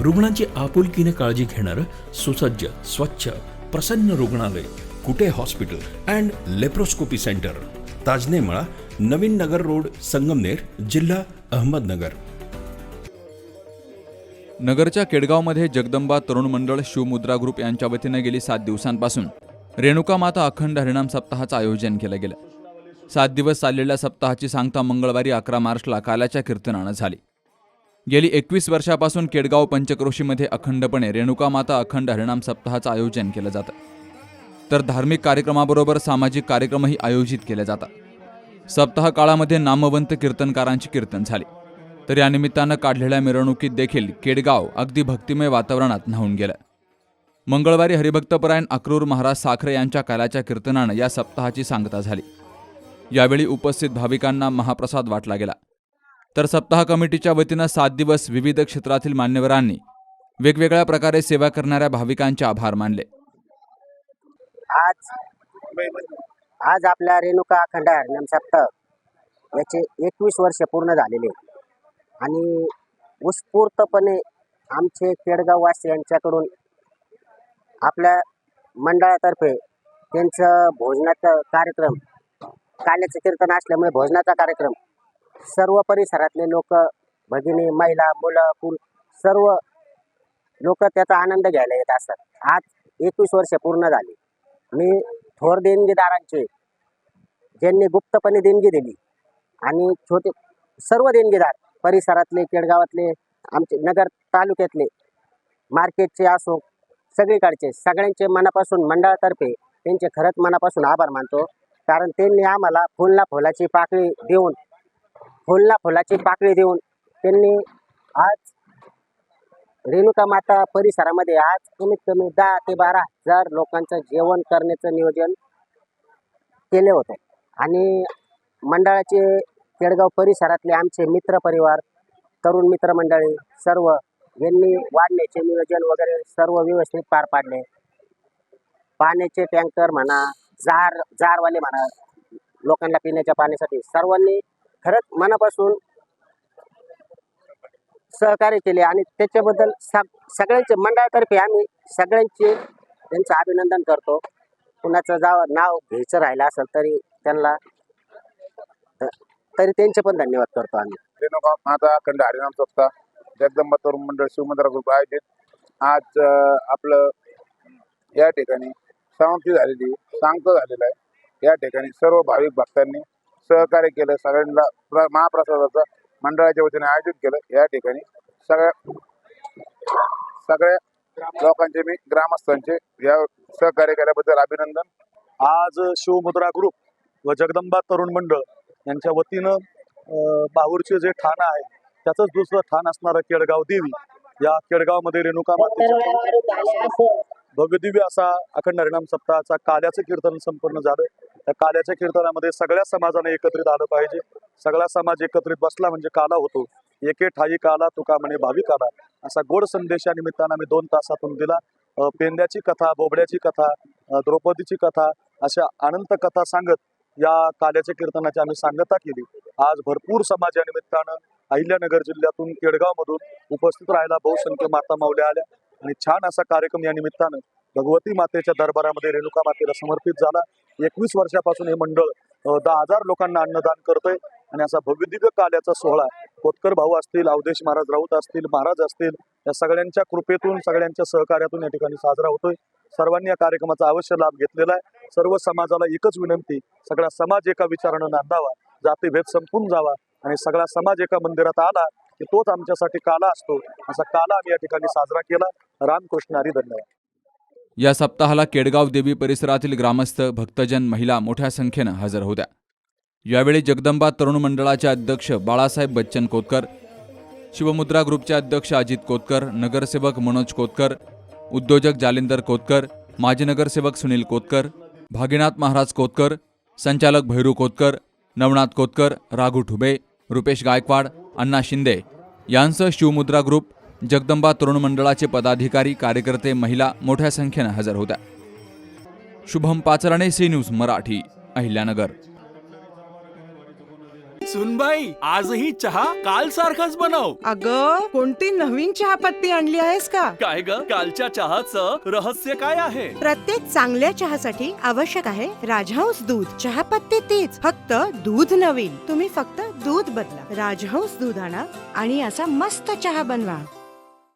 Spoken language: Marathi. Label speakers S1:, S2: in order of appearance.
S1: रुग्णांची आपुलकीने काळजी घेणारं सुसज्ज स्वच्छ प्रसन्न रुग्णालय Kute hospital and laparoscopy centre. Tajnemala Navin Nagar road Sangamner जिल्हा अहमदनगर.
S2: नगरच्या केडगावमध्ये जगदंबा तरुण मंडळ शिवमुद्रा ग्रुप यांच्या वतीनं गेली सात दिवसांपासून. रेणुका माता अखंड हरिणाम सप्ताहाचं आयोजन केलं गेलं. सात दिवस चाललेल्या सप्ताहाची सांगता मंगळवारी अकरा मार्चला कालाच्या कीर्तनानं झाली. गेली एकवीस वर्षापासून केडगाव पंचक्रोशीमध्ये अखंडपणे रेणुका माता अखंड हरिणाम सप्ताहाचं आयोजन केलं जातं. तर धार्मिक कार्यक्रमाबरोबर सामाजिक कार्यक्रमही आयोजित केले जातात. सप्ताह काळामध्ये नामवंत कीर्तनकारांची कीर्तन झाली. तर या निमित्तानं काढलेल्या मिरवणुकीत देखील केडगाव अगदी भक्तिमय वातावरणात न्हावून गेलं. मंगळवारी हरिभक्तपरायण अक्रूर महाराज साखरे यांच्या कालाच्या कीर्तनानं या सप्ताहाची सांगता झाली. यावेळी उपस्थित भाविकांना महाप्रसाद वाटला गेला. तर सप्ताह कमिटीच्या वतीनं सात दिवस विविध क्षेत्रातील मान्यवरांनी वेगवेगळ्या प्रकारे सेवा करणाऱ्या भाविकांचे आभार मानले.
S3: आज आज आपल्या रेणुका अखंड हरिनाम सप्ताह याचे एकवीस वर्ष पूर्ण झालेले आणि उत्स्फूर्तपणे आमचे खेडगाववासियांच्याकडून आपल्या मंडळातर्फे त्यांचं भोजनाचा कार्यक्रम काल्याचं कीर्तन असल्यामुळे भोजनाचा कार्यक्रम सर्व परिसरातले लोक भगिनी महिला मुलं कुल सर्व लोक त्याचा आनंद घ्यायला येत असतात. आज एकवीस वर्ष पूर्ण झाली. मी थोर देणगीदारांचे ज्यांनी गुप्तपणे देणगी दिली आणि छोटे सर्व देणगीदार परिसरातले केडगावातले आमचे नगर तालुक्यातले मार्केटचे असो सगळीकडचे सगळ्यांचे मनापासून मंडळातर्फे त्यांचे खरंच मनापासून आभार मानतो. कारण त्यांनी आम्हाला फुलला फुलाची पाकळी देऊन फुलला फुलाची पाकळी देऊन त्यांनी आज रेणुका माता परिसरामध्ये आज कमीत कमी दहा ते बारा हजार लोकांचं जेवण करण्याचं नियोजन केले होते. आणि मंडळाचे केडगाव परिसरातले आमचे मित्र परिवार तरुण मित्र मंडळी सर्व यांनी वाढण्याचे नियोजन वगैरे सर्व व्यवस्थित पार पाडले. पाण्याचे टँकर म्हणा जार जारवाले म्हणा लोकांना पिण्याच्या पाण्यासाठी सर्वांनी खरंच मनापासून सहकार्य केले आणि त्याच्याबद्दल सग सगळ्यांचे मंडळातर्फे आम्ही सगळ्यांचे त्यांचं अभिनंदन करतो. कुणाचं जाव नाव घ्यायचं राहिलं असेल तरी त्यांना तरी त्यांचे पण धन्यवाद करतो आम्ही.
S4: रेणुका माता अखंड हरिनाम सप्ताह जगदंबा तरुण मंडळ शिवमंदिरा ग्रुप आयोजित. आज आपलं या ठिकाणी समाप्ती झालेली सांगता झालेलं आहे. या ठिकाणी सर्व भाविक भक्तांनी सहकार्य केलं सगळ्यांना प्र- महाप्रसादाचं मंडळाच्या वतीने आयोजित केलं. या ठिकाणी सगळ्या सगळ्या लोकांचे मी ग्रामस्थांचे या सहकार्य केल्याबद्दल अभिनंदन.
S5: आज शिवमुद्रा ग्रुप व जगदंबा तरुण मंडळ यांच्या वतीनं बाहूरचे जे ठाण आहे त्याचंच दुसरं ठाण असणारं केडगाव देवी. या केडगावमध्ये रेणुका मातेच्या असा अखंड हरिणाम सप्ताहाचा काल्याचं कीर्तन संपन्न झालं. त्या काल्याच्या कीर्तनामध्ये सगळ्या समाजाने एकत्रित आलं पाहिजे. सगळा समाज एकत्रित बसला म्हणजे काला होतो. एके ठाई काला तुका म्हणे भाविक आला असा गोड संदेश निमित्तानं आम्ही दोन तासातून दिला. पेंद्याची कथा बोबड्याची कथा द्रौपदीची कथा अशा अनंत कथा सांगत या काल्याच्या कीर्तनाची आम्ही सांगता केली. आज भरपूर समाज या निमित्तानं अहिल्यानगर जिल्ह्यातून केडगावमधून उपस्थित राहायला बहुसंख्य माता माऊल्या आल्या. आणि छान असा कार्यक्रम या निमित्तानं भगवती मातेच्या दरबारामध्ये रेणुका मातेला समर्पित झाला. एकवीस वर्षापासून हे मंडळ दहा हजार लोकांना अन्नदान करतोय आणि असा भव्य काल्याचा सोहळा कोतकर भाऊ असतील अवधेश महाराज राऊत असतील महाराज असतील या सगळ्यांच्या कृपेतून सगळ्यांच्या सहकार्यातून या ठिकाणी साजरा होतोय. सर्वांनी या कार्यक्रमाचा अवश्य लाभ घेतलेला आहे. सर्व समाजाला एकच विनंती सगळा समाज एका विचारानं नांदावा जातीभेद संपून जावा आणि सगळा समाज एका मंदिरात आला की तोच आमच्यासाठी काला असतो. असा काला आम्ही या ठिकाणी साजरा केला. रामकृष्ण हरी धन्यवाद.
S2: या सप्ताहाला केडगाव देवी परिसरातील ग्रामस्थ भक्तजन महिला मोठ्या संख्येनं हजर होत्या. यावेळी जगदंबा तरुण मंडळाचे अध्यक्ष बाळासाहेब बच्चन कोतकर शिवमुद्रा ग्रुपचे अध्यक्ष अजित कोतकर नगरसेवक मनोज कोतकर उद्योजक जालिंदर कोतकर माजी नगरसेवक सुनील कोतकर भागीनाथ महाराज कोतकर संचालक भैरू कोतकर नवनाथ कोतकर राघू ठुबे रुपेश गायकवाड अण्णा शिंदे यांसह शिवमुद्रा ग्रुप जगदंबा तरुण मंडळाचे पदाधिकारी कार्यकर्ते महिला मोठ्या संख्येनं हजर होत्या. Shubham Pacharane C news Marathi Ahilyanagar.
S6: सुनबाई आजही चहा काल सारखाच बनव.
S7: अग कोणती नवीन चहापत्ती आणली आहेस का?
S6: काय ग? कालच्या चहाचं रहस्य काय आहे?
S7: प्रत्येक चांगल्या चहासाठी आवश्यक आहे राजहंस दूध. चहापत्ती तीच फक्त दूध नवीन. तुम्ही फक्त दूध बदला. राजहंस दूध आणा आणि असा मस्त चहा बनवा.